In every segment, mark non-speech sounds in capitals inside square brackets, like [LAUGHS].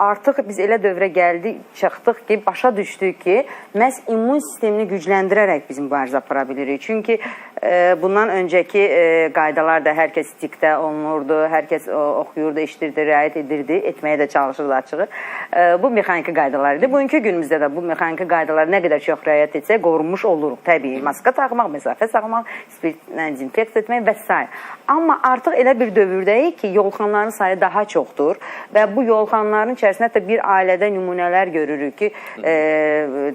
Artıq biz elə dövrə gəldik, çıxdıq ki, başa düşdük ki, məhz immun sistemini gücləndirərək biz mübarizə apara bilirik. Çünki bundan öncəki qaydalar da hər kəs stikdə olunurdu, hər kəs oxuyurdu, eşidirdi, riayət edirdi, etməyə də çalışırdı açığı. Bu mexaniki qaydalar idi. Bugünkü günümüzdə də bu mexaniki qaydalara nə qədər çox riayət etsək, qorunmuş oluruq. Təbii, maska taxmaq, məsafə saxlamaq, spirtlə dezinfekt etmək və s. Amma artıq elə bir dövrdəyik ki, yolxanların sayı daha çoxdur və bu yolxanların içərisində hətta bir ailədə nümunələr görürük ki, e,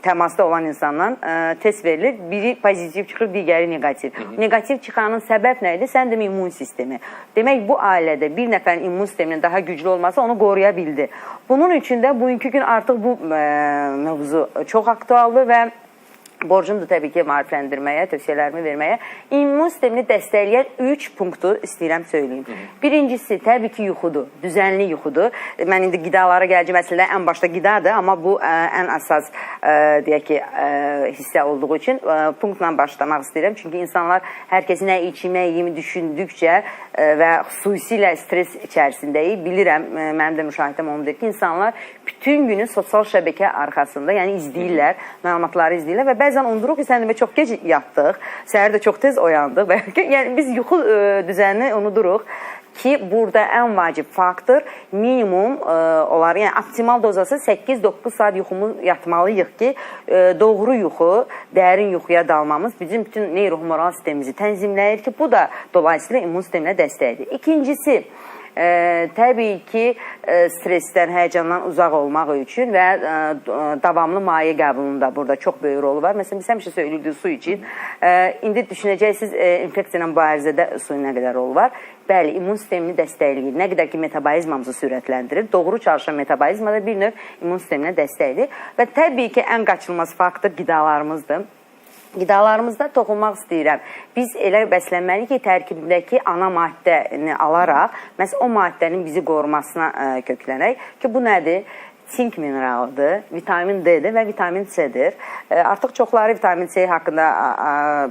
təmasda olan insandan e, test verilir. Biri pozitiv çıxır, digəri neqativ. Neqativ çıxanın səbəb nə idi? Sən demə immun sistemi. Demək bu ailədə bir nəfərin immun sisteminin daha güclü olması onu qoruya bildi. Bunun üçün də bugünkü gün artıq bu e, mövzu çox aktualdır və borcumdur təbii ki, maarifləndirməyə, tövsiyələrimi verməyə. İmmun sistemini dəstəkləyən 3 punktu istəyirəm söyləyim. Birincisi təbii ki, yuxudur, düzənli yuxudur. Mən indi qidalara gələcəm, əslində ən başda qidadır, amma bu ə, ən əsas ə, deyək ki, ə, hissə olduğu üçün ə, punktla başlamaq istəyirəm. Çünki insanlar hər kəs nə içmək, yemi düşündükcə ə, və xüsusilə stres içərisindəyik. Bilirəm, ə, mənim də müşahidəm ondur ki, insanlar bütün günü sosial şəbəkə arxasında, yəni izləyirlər, məlumatları izləyirlər və bəzən unuduruq ki, sən demə çox gec yatdıq, səhər də çox tez oyandıq [LAUGHS] və yəni biz yuxu ə, düzənini unuduruq ki, burada ən vacib faktor minimum ə, olar, yəni optimal dozası 8-9 saat yuxumuz yatmalıyıq ki, ə, doğru yuxu, dərin yuxuya dalmamız bizim bütün neyrohumoral sistemimizi tənzimləyir ki, bu da dolayısıyla immun sisteminə dəstəkdir. İkincisi, ə, təbii ki, ə, stressdən, həyəcandan uzaq olmaq üçün və ə, davamlı maye qəbulunda burada çox böyük rolu var. Məsələn, biz həmişə söylürdük su için. Ə, indi düşünəcəksiniz ə, infeksiya ilə mübarizədə suyun nə qədər rolu var. Bəli, immun sistemini dəstəkləyir. Nə qədər ki, metabolizmamızı sürətləndirir. Doğru çalışan metabolizma da bir növ immun sisteminə dəstəkdir. Və təbii ki, ən qaçılmaz faktor qidalarımızdır. Qidalarımızda toxunmaq istəyirəm. Biz elə bəslənməliyik ki, tərkibindəki ana maddəni alaraq, məhz o maddənin bizi qorumasına ə, köklənək ki, bu nədir? Sink mineralıdır, vitamin D-dir və vitamin C-dir. E, Artıq çoxları vitamin C haqqında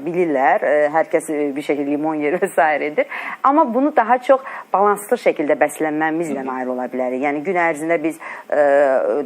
bilirlər. E, Hər kəs e, bir şəkildə limon yer [LAUGHS] və s. edir. Amma bunu daha çox balanslı şəkildə bəslənməmizlə nail ola bilərik. Yəni gün ərzində biz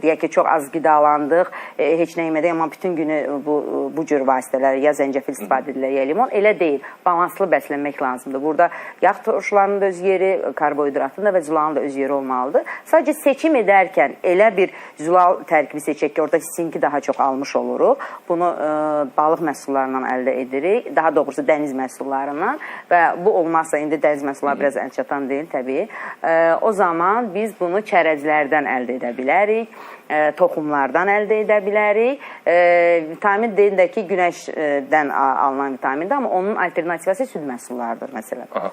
deyək ki, çox az qidalandıq, heç nə yemədik, amma bütün günü bu bu cür vasitələr ya zəncəfil istifadə edilir, ya limon elə deyil. Balanslı bəslənmək lazımdır. Burada yağ turşularının da öz yeri, karbohidratın da və zulanın da öz yeri olmalıdır. Sadəcə seçim edərkən elə bir zülal tərkibi seçək ki, orada sinki daha çox almış oluruq. Bunu e, balıq məhsullarından əldə edirik, daha doğrusu dəniz məhsullarından və bu olmazsa indi dəniz məhsulları biraz əlçatan deyil təbii. E, o zaman biz bunu çərəzlərdən əldə edə bilərik, e, toxumlardan əldə edə bilərik. E, vitamin D-dəki günəşdən a- alınan vitamindir, amma onun alternativası süd məhsullarıdır məsələn. Aha.